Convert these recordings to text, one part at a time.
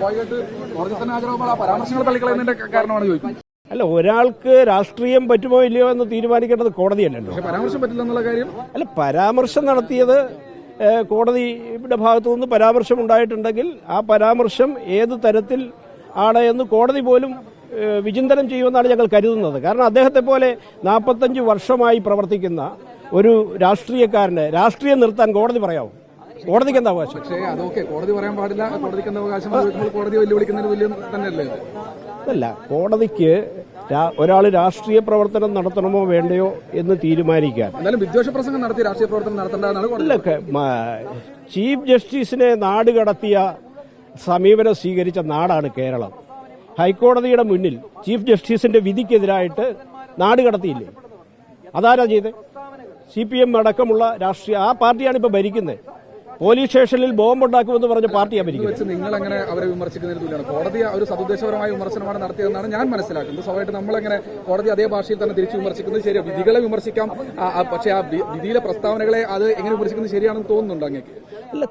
സ്വാഭാവികമായിട്ട് ആ പരാമർശങ്ങൾ തള്ളിക്കളയുന്നതിന്റെ കാരണമാണ് ചോദിക്കുന്നത്. അല്ല ഒരാൾക്ക് രാഷ്ട്രീയം പറ്റുമോ ഇല്ലയോ എന്ന് തീരുമാനിക്കേണ്ടത് കോടതിയല്ലല്ലോ പരാമർശം പറ്റില്ല എന്നുള്ള കാര്യം അല്ല പരാമർശം നടത്തിയത് കോടതിയുടെ ഭാഗത്തു നിന്ന് പരാമർശം ഉണ്ടായിട്ടുണ്ടെങ്കിൽ ആ പരാമർശം ഏത് തരത്തിൽ ആണ് എന്ന് കോടതി പോലും വിചിന്തനം ചെയ്യുമെന്നാണ് ഞങ്ങൾ കരുതുന്നത്. കാരണം അദ്ദേഹത്തെ പോലെ നാൽപ്പത്തഞ്ച് വർഷമായി പ്രവർത്തിക്കുന്ന ഒരു രാഷ്ട്രീയക്കാരന് രാഷ്ട്രീയം നിർത്താൻ കോടതി പറയാവും. കോടതിക്ക് എന്താ അവകാശം? പക്ഷേ അതൊക്കെ കോടതി പറയാൻ പാടില്ല. കോടതിക്ക് എന്താ അവകാശം? കോടതി വെല്ലുവിളിക്കുന്നതിന് വലിയ തന്നെയല്ലേ? അല്ല കോടതിക്ക് ഒരാൾ രാഷ്ട്രീയ പ്രവർത്തനം നടത്തണമോ വേണ്ടയോ എന്ന് തീരുമാനിക്കാൻ. വിദ്വേഷ പ്രസംഗം നടത്തി രാഷ്ട്രീയ പ്രവർത്തനം നടത്തേണ്ടതാണ് ചീഫ് ജസ്റ്റിസിനെ നാട് കടത്തിയ സമീപനം സ്വീകരിച്ച നാടാണ് കേരളം. ഹൈക്കോടതിയുടെ മുന്നിൽ ചീഫ് ജസ്റ്റിസിന്റെ വിധിക്കെതിരായിട്ട് നാട് കടത്തിയില്ലേ? അതാരാ ചെയ്തത് സി പി എം അടക്കമുള്ള രാഷ്ട്രീയ ആ പാർട്ടിയാണ് ഇപ്പൊ ഭരിക്കുന്നത് പോലീസ് സ്റ്റേഷനിൽ ബോംബുണ്ടാക്കുമെന്ന് പറഞ്ഞ പാർട്ടി ഭരിക്കുന്നത് നിങ്ങൾ അങ്ങനെ അവരെ വിമർശിക്കുന്നതിന് തുല്യമാണ് കോടതി ഒരു സതുദ്ദേശപരമായ വിമർശനമാണ് നടത്തിയതെന്നാണ് ഞാൻ മനസ്സിലാക്കുന്നത്. സ്വാഭാവികമായിട്ട് നമ്മളെങ്ങനെ കോടതി അതേ ഭാഷയിൽ തന്നെ തിരിച്ചു വിമർശിക്കുന്നത് ശരിയാണ് വിധികളെ വിമർശിക്കാം. പക്ഷേ ആ വിധിയിലെ പ്രസ്താവനകളെ അത് എങ്ങനെ വിമർശിക്കുന്നത് ശരിയാണെന്ന് തോന്നുന്നുണ്ട് അങ്ങേക്ക്? അല്ല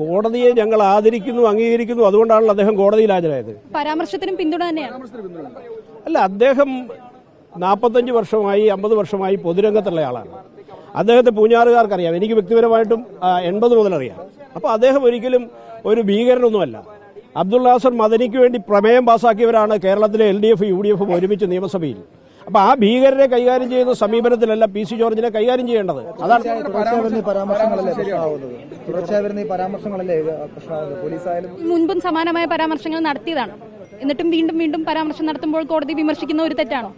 കോടതിയെ ഞങ്ങൾ ആദരിക്കുന്നു അംഗീകരിക്കുന്നു അതുകൊണ്ടാണല്ലോ അദ്ദേഹം കോടതിയിൽ ഹാജരായത്. പരാമർശത്തിനും പിന്തുണ തന്നെയാണ്. അല്ല അദ്ദേഹം നാൽപ്പത്തഞ്ച് വർഷമായി അമ്പത് വർഷമായി പൊതുരംഗത്തുള്ള ആളാണ്. അദ്ദേഹത്തെ പൂഞ്ഞാറുകാർക്കറിയാം. എനിക്ക് വ്യക്തിപരമായിട്ടും എൺപത് മുതൽ അറിയാം. അപ്പോൾ അദ്ദേഹം ഒരിക്കലും ഒരു ഭീകരനൊന്നുമല്ല. അബ്ദുൾ നാസർ മദനിക്ക് വേണ്ടി പ്രമേയം പാസാക്കിയവരാണ് കേരളത്തിലെ L D F U D എഫും ഒരുമിച്ച് നിയമസഭയിൽ. അപ്പൊ ആ ഭീകരരെ കൈകാര്യം ചെയ്യുന്ന സമീപനത്തിലല്ല പി സി ജോർജിനെ കൈകാര്യം ചെയ്യേണ്ടത്. അതാണ് മുൻപും സമാനമായ പരാമർശങ്ങൾ നടത്തിയതാണ്. എന്നിട്ടും വീണ്ടും വീണ്ടും പരാമർശം നടത്തുമ്പോൾ കോടതി വിമർശിക്കുന്ന ഒരു തെറ്റാണോ?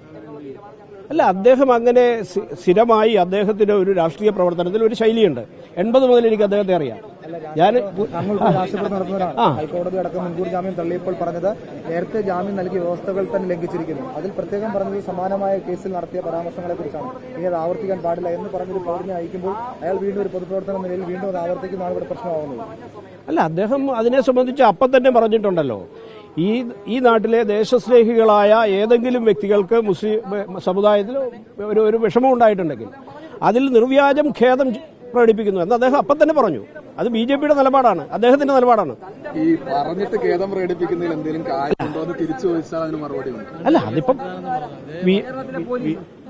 അല്ല അദ്ദേഹം അങ്ങനെ സ്ഥി- സ്ഥിരമായി അദ്ദേഹത്തിന്റെ ഒരു രാഷ്ട്രീയ പ്രവർത്തനത്തിൽ ഒരു ശൈലിയുണ്ട്. എൺപത് മുതൽ എനിക്ക് അദ്ദേഹത്തെ അറിയാം. ഞാൻ ഹൈക്കോടതി അടക്കം മുൻകൂർ ജാമ്യം തള്ളിയപ്പോൾ പറഞ്ഞത് നേരത്തെ ജാമ്യം നൽകിയ വ്യവസ്ഥകൾ തന്നെ ലംഘിച്ചിരിക്കുന്നു. അതിൽ പ്രത്യേകം പറഞ്ഞത് സമാനമായ കേസിൽ നടത്തിയ പരാമർശങ്ങളെ കുറിച്ചാണ് ഇനി അത് ആവർത്തിക്കാൻ പാടില്ല എന്ന് പറഞ്ഞൊരു പൗരനെ അയക്കുമ്പോൾ അയാൾ വീണ്ടും ഒരു പൊതുപ്രവർത്തന നിലയിൽ വീണ്ടും അത് ആവർത്തിക്കുന്നതാണ് ഇവിടെ പ്രശ്നമാകുന്നത്. അല്ല അദ്ദേഹം അതിനെ സംബന്ധിച്ച് അപ്പം തന്നെ പറഞ്ഞിട്ടുണ്ടല്ലോ. ഈ ഈ നാട്ടിലെ ദേശസ്നേഹികളായ ഏതെങ്കിലും വ്യക്തികൾക്ക് മുസ്ലിം സമുദായത്തിൽ ഒരു ഒരു വിഷമം ഉണ്ടായിട്ടുണ്ടെങ്കിൽ അതിൽ നിർവ്യാജം ഖേദം പ്രകടിപ്പിക്കുന്നു എന്ന് അദ്ദേഹം അപ്പം തന്നെ പറഞ്ഞു. അത് ബി ജെ പിയുടെ നിലപാടാണ്. അദ്ദേഹത്തിന്റെ നിലപാടാണ്. ഈ പറഞ്ഞിട്ട് ഖേദം പ്രകടിപ്പിക്കുന്നതിൽ എന്തെങ്കിലും കാര്യമുണ്ടോ എന്ന് തിരിച്ചു ചോദിച്ചാൽ അതിന് മറുപടി ഉണ്ട്. അല്ല അതിപ്പം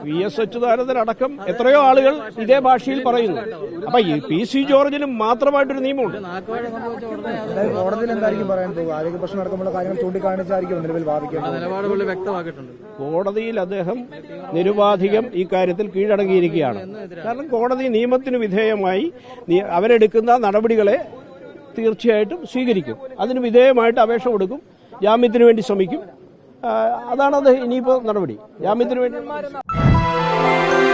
വി- എസ് അച്യുതാനന്ദൻ അടക്കം എത്രയോ ആളുകൾ ഇതേ ഭാഷയിൽ പറയുന്നു. അപ്പൊ ഈ പി സി ജോർജിനും മാത്രമായിട്ടൊരു നിയമമുണ്ട്. കോടതിയിൽ എന്തായിരിക്കും പറയാൻ പോകുക? ആരോഗ്യ പ്രശ്നം അടക്കമുള്ള കാര്യങ്ങൾ ചൂണ്ടിക്കാണിച്ചായിരിക്കും നിലവിൽ കോടതിയിൽ അദ്ദേഹം നിരുപാധികം ഈ കാര്യത്തിൽ കീഴടങ്ങിയിരിക്കുകയാണ്. കാരണം കോടതി നിയമത്തിന് വിധേയമായി അവരെടുക്കുന്ന നടപടികളെ തീർച്ചയായിട്ടും സ്വീകരിക്കും. അതിന് വിധേയമായിട്ട് അപേക്ഷ കൊടുക്കും. ജാമ്യത്തിന് വേണ്ടി ശ്രമിക്കും. അതാണ് അത് ഇനിയിപ്പോൾ നടപടി. ജാമ്യത്തിന് വേണ്ടി Bye.